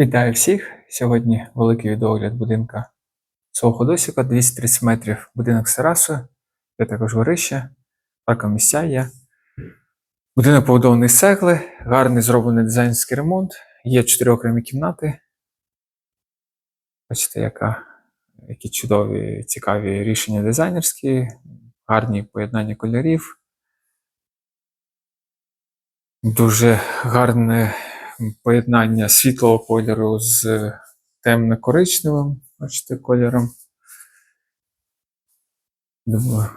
Вітаю всіх! Сьогодні великий відеогляд будинка свого Ходосіка, 230 метрів, будинок з терасою, є також горище, місця є. Будинок побудований з цегли, гарний зроблений дизайнерський ремонт, є чотири окремі кімнати. Бачите, яка, які чудові, цікаві рішення дизайнерські, гарні поєднання кольорів. Дуже гарне поєднання світлого кольору з темно-коричневим, бачите, кольором. Думаю,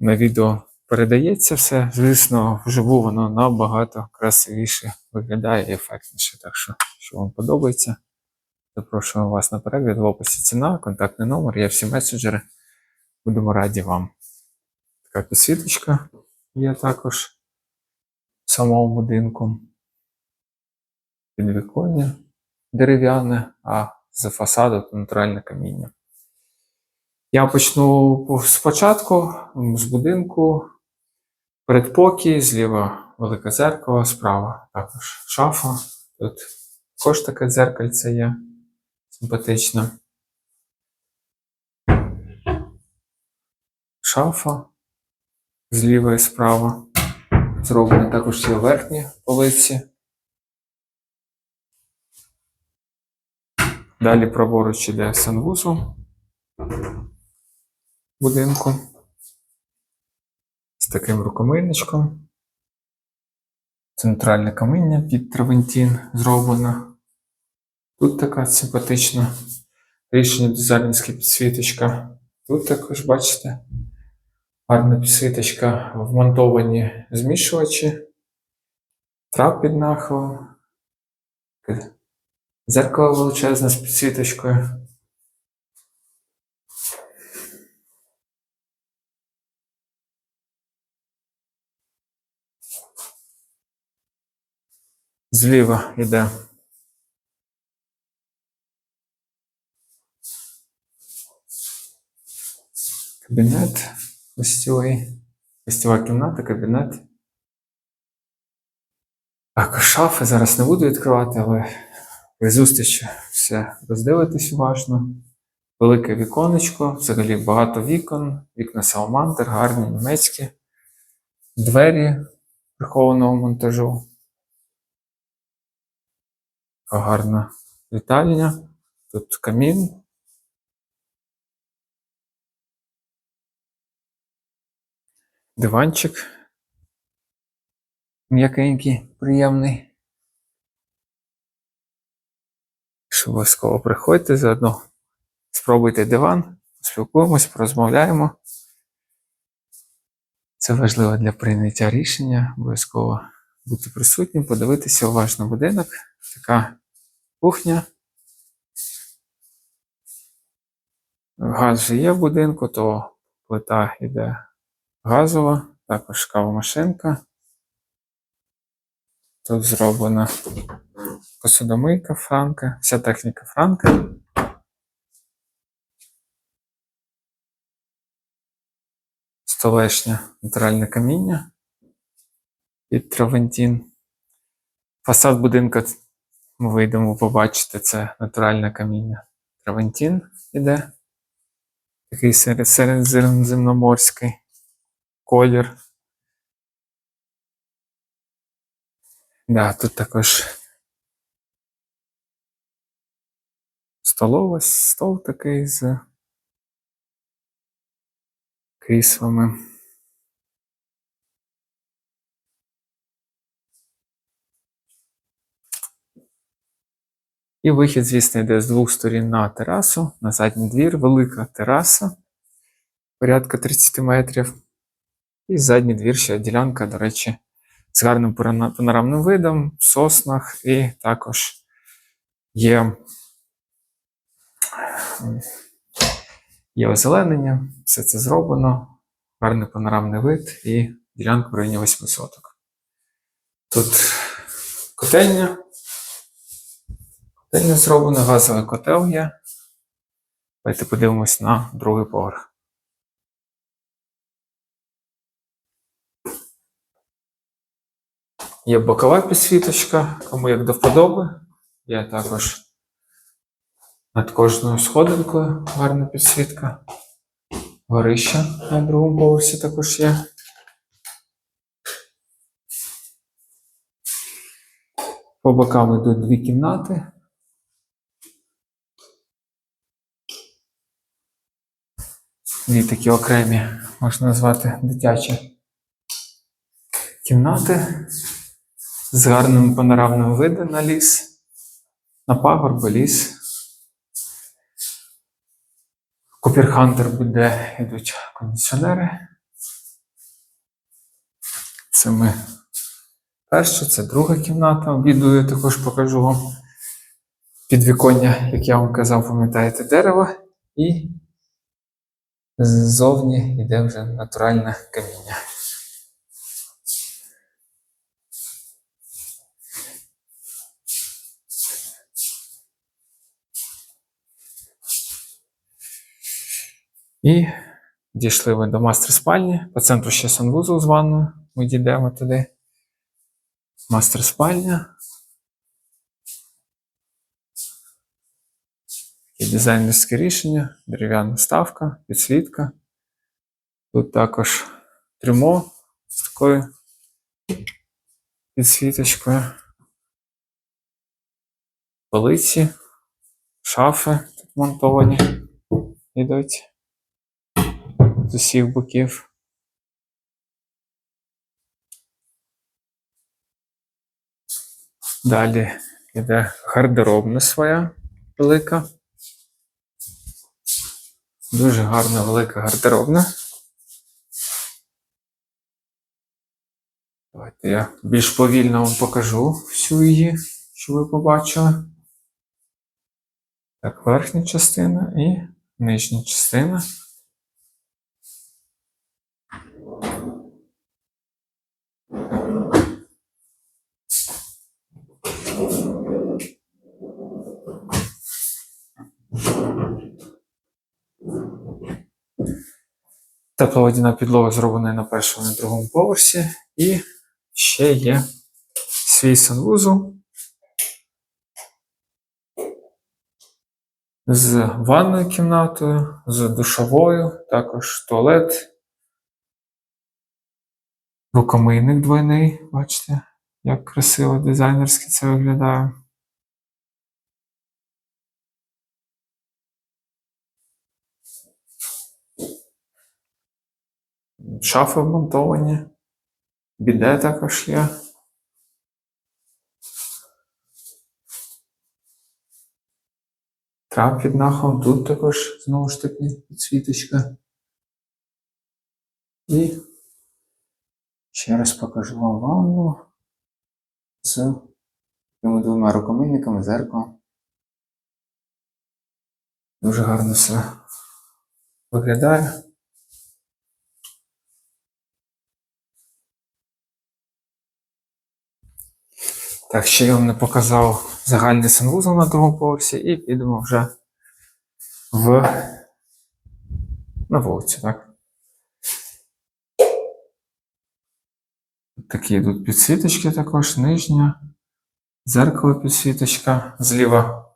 на відео передається все. Звісно, вживу воно набагато красивіше виглядає і ефектніше. Так що, що вам подобається, запрошуємо вас на перегляд. В описі ціна, контактний номер, є всі меседжери. Будемо раді вам. Така підсвіточка є також в самому будинку підвіконня дерев'яне, а з фасаду натуральне каміння. Я почну спочатку з будинку. Передпокій, зліва велике зеркало, справа також шафа. Тут також таке дзеркальце є симпатичне. Шафа зліва і справа. Зроблені також є верхні полиці. Далі праворуч іде санвузол будинку з таким рукомийничком. Центральне каміння під травентін зроблено. Тут така симпатична рішення дизайнерська підсвіточка. Тут також, бачите, гарна підсвіточка, вмонтовані змішувачі, трап під нахилом. Зеркало величезне з підсвіточкою. Зліва йде кабінет гостьовий, гостьова кімната, кабінет. Так, шафи зараз не буду відкривати, але при зустрічі все роздивитись уважно. Велике віконечко, взагалі багато вікон, вікна Саламандр, гарні німецькі, двері прихованого монтажу. Гарна вітальня. Тут камін. Диванчик. М'якенький, приємний. Що обов'язково приходьте заодно. Спробуйте диван, спілкуємось, порозмовляємо. Це важливо для прийняття рішення. Обов'язково бути присутнім, подивитися уважно будинок. Така кухня. Газ же є в будинку, то плита йде газова, також кавомашинка. Тут зроблена посудомийка франка, вся техніка франка. Столешня натуральне каміння під травентін. Фасад будинка ми вийдемо побачити, це натуральне каміння. Травентін іде. Такий серед, середземноморський колір. Да, тут також столова, стол такий з кріслами. І вихід, звісно, йде з двох сторін на терасу, на задній двір, велика тераса, порядка 30 метрів. І задній двір ще ділянка, до речі, з гарним панорамним видом, в соснах, і також є, є озеленення, все це зроблено, гарний панорамний вид і ділянка в районі 8 соток. Тут котельня. Котельня зроблена, газовий котел є. Давайте подивимось на другий поверх. Є бокова підсвіточка, кому як до вподоби. Є також над кожною сходинкою гарна підсвітка. Горище на другому поверсі також є. По бокам йдуть дві кімнати. Дві такі окремі, можна назвати дитячі кімнати з гарним панорамним видом на ліс, на пагорби ліс. Купірхантер буде, йдуть кондиціонери. Це ми перша, це друга кімната. Обіду я також покажу вам підвіконня, як я вам казав, пам'ятаєте, дерево. І ззовні йде вже натуральне каміння. І дійшли ви до мастер спальні. По центру ще санвузол з ванною. Ми дійдемо туди. Мастер спальня. Таке дизайнерське рішення, дерев'яна ставка, підсвітка. Тут також трюмо з такою підсвіточкою. Полиці, шафи тут монтовані йдуть з усіх боків. Далі йде гардеробна своя велика. Дуже гарна велика гардеробна. Давайте я більш повільно вам покажу всю її, що ви побачили. Так, верхня частина і нижня частина. Тепловодяна підлога зроблена на першому і на другому поверсі. І ще є свій санвузол з ванною кімнатою, з душовою, також туалет. Рукомийник двойний, бачите, як красиво дизайнерськи це виглядає. Шафи вмонтовані, біде також є. Трап під нахом, тут також знову ж таки підсвіточка. І ще раз покажу вам ванну з такими двома рукомийниками, зеркалом. Дуже гарно все виглядає. Так, ще я вам не показав загальний санвузол на другому поверсі і підемо вже в на вулицю, так? Такі йдуть підсвіточки також, нижня, дзеркало підсвіточка, зліва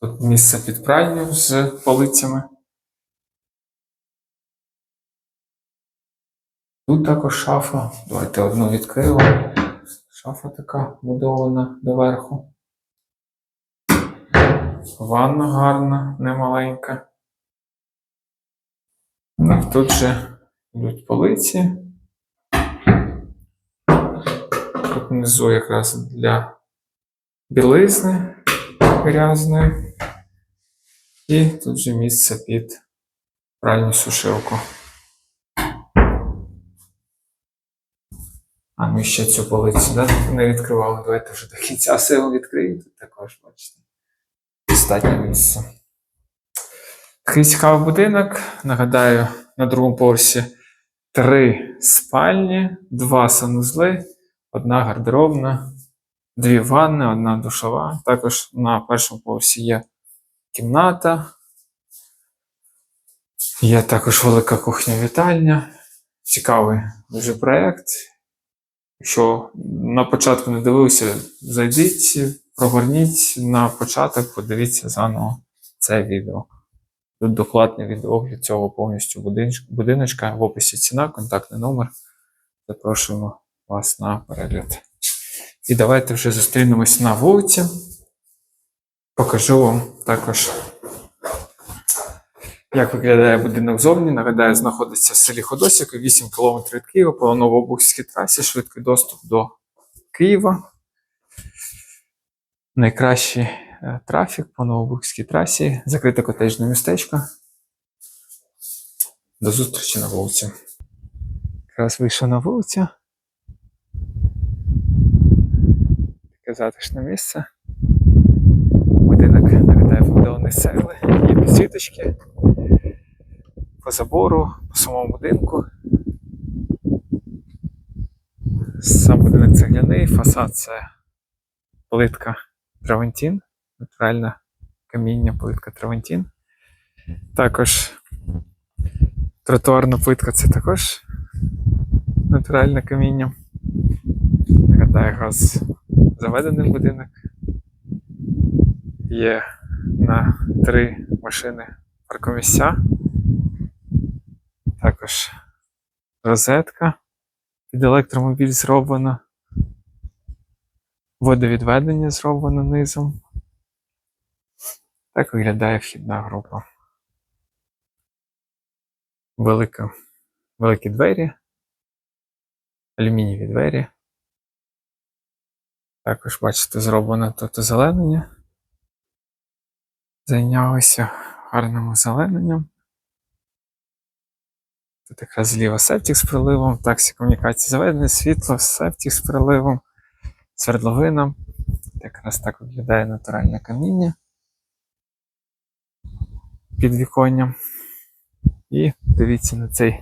тут місце під пральню з полицями. Тут також шафа. Давайте одну відкрию. Шафа така будована доверху. Ванна гарна, немаленька. Ну, і тут же йдуть полиці. Тут внизу якраз для білизни грязної. І тут же місце під пральну сушилку. А ми ще цю полицю да, не відкривали. Давайте вже до кінця силу відкриємо. Тут також, бачите. Достатнє місце. Такий цікавий будинок. Нагадаю, на другому поверсі три спальні, два санузли, одна гардеробна, дві ванни, одна душова. Також на першому поверсі є кімната. Є також велика кухня-вітальня. Цікавий дуже проєкт. Якщо на початку не дивився, зайдіть, прогорніть на початок, подивіться заново це відео. Тут докладний відеогляд цього повністю будиночка. В описі ціна, контактний номер. Запрошуємо вас на перегляд. І давайте вже зустрінемось на вулиці. Покажу вам також, як виглядає будинок зовні. Нагадаю, знаходиться в селі Ходосівка, 8 км від Києва по Новобухській трасі, швидкий доступ до Києва. Найкращий е, трафік по Новобухській трасі, закрите котеджне містечко. До зустрічі на вулиці. Якраз вийшов на вулицю. Таке затишне місце. Будинок нагадаю побудований з цегли, є підсвіточки забору, по самому будинку. Сам будинок цегляний, фасад це плитка Травентін, натуральне каміння, плитка Травентін. Також тротуарна плитка це також натуральне каміння. Нагадаю, газ заведений будинок. Є на три машини паркомісця. Також розетка під електромобіль зроблена. Водовідведення зроблено низом. Так виглядає вхідна група. Велика, великі двері, алюмінієві двері. Також, бачите, зроблено тут озеленення. Зайнялися гарним озелененням. Тут якраз зліва септик з приливом, таксі комунікації заведене, світло, септик з приливом, свердловина. Якраз так виглядає натуральне каміння під віконням. І дивіться на цей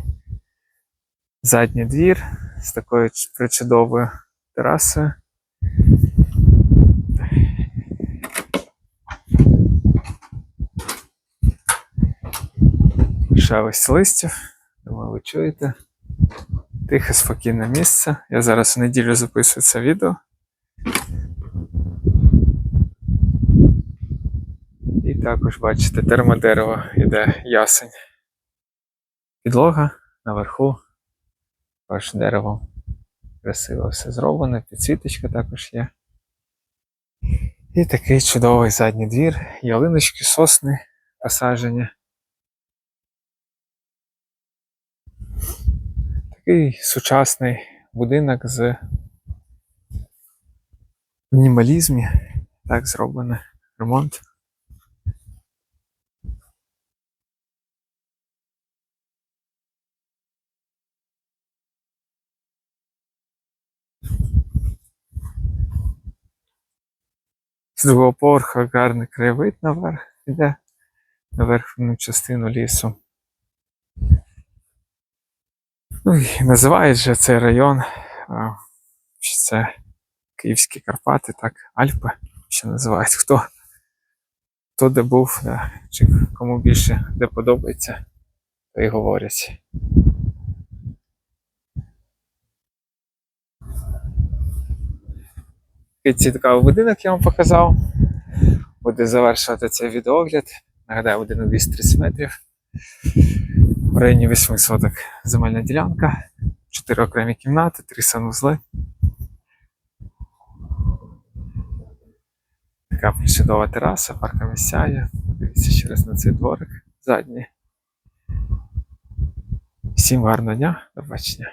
задній двір з такою причудовою терасою. Шелест листів. Думаю, ви чуєте. Тихе, спокійне місце. Я зараз в неділю записую це відео. І також бачите, термодерево йде ясень. Підлога наверху. Також дерево красиво все зроблено, підсвіточка також є. І такий чудовий задній двір, ялиночки, сосни посаджені. Такий сучасний будинок з мінімалізмі. Так зроблений ремонт. З другого поверха гарний краєвид наверх іде, на верхню частину лісу. І називають же цей район, що це Київські Карпати, так, Альпи, ще називають. Хто, хто де був, да, чи кому більше де подобається, то й говорять. Такий цікавий будинок я вам показав. Буде завершувати цей відеогляд. Нагадаю, будинок 230 метрів. В районі 8 соток земельна ділянка, 4 окремі кімнати, 3 санузли. Така чудова тераса, паркомісця є. Дивіться ще раз на цей дворик задній. Всім гарного дня, до побачення.